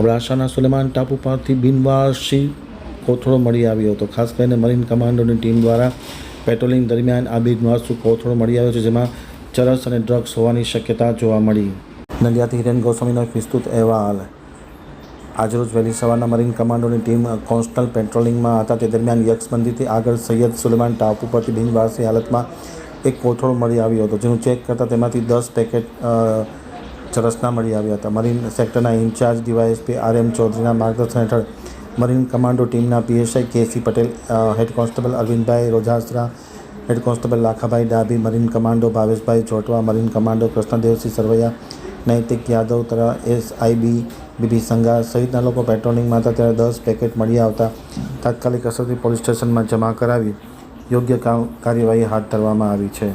અબડાસાના સુલેમાન ટાપુ પરથી બિનવારસી કોથળો મળી આવ્યો હતો. ખાસ કરીને મરીન કમાન્ડોની ટીમ દ્વારા પેટ્રોલિંગ દરમિયાન આ બિનવાસુ કોથળો મળી આવ્યો છે, જેમાં ચરસ અને ડ્રગ્સ હોવાની શક્યતા જોવા મળી. નલિયાથી હિરેન ગોસ્વામીનો એક વિસ્તૃત અહેવાલ. આજરોજ વહેલી સવારના મરીન કમાન્ડોની ટીમ કોસ્ટલ પેટ્રોલિંગમાં હતા. તે દરમિયાન યક્ષબંધીથી આગળ સૈયદ સુલેમાન ટાપુ પરથી બિનવારસી હાલતમાં એક કોથળો મળી આવ્યો હતો, જેનું ચેક કરતાં તેમાંથી દસ પેકેટ ચરસના મળી આવ્યા હતા. મરીન સેક્ટરના ઇન્ચાર્જ ડીવાયએસપી આર એમ ચૌધરીના માર્ગદર્શન હેઠળ મરીન કમાન્ડો ટીમના PSI KC Patel head constable Arvindbhai Rojasara, head constable Lakhabhai Dabhi, marine commando Bhaveshbhai Chotva, marine commando Krishnadevsinh Sarvaiya, Naitik Yadav તરા એસઆઈબી, બીબી સંઘા સહિતના લોકો પેટ્રોલિંગમાં હતા. ત્યારે દસ પેકેટ મળી આવતા તાત્કાલિક અસરથી પોલીસ સ્ટેશનમાં જમા કરાવી યોગ્ય કાર્યવાહી હાથ ધરવામાં આવી છે.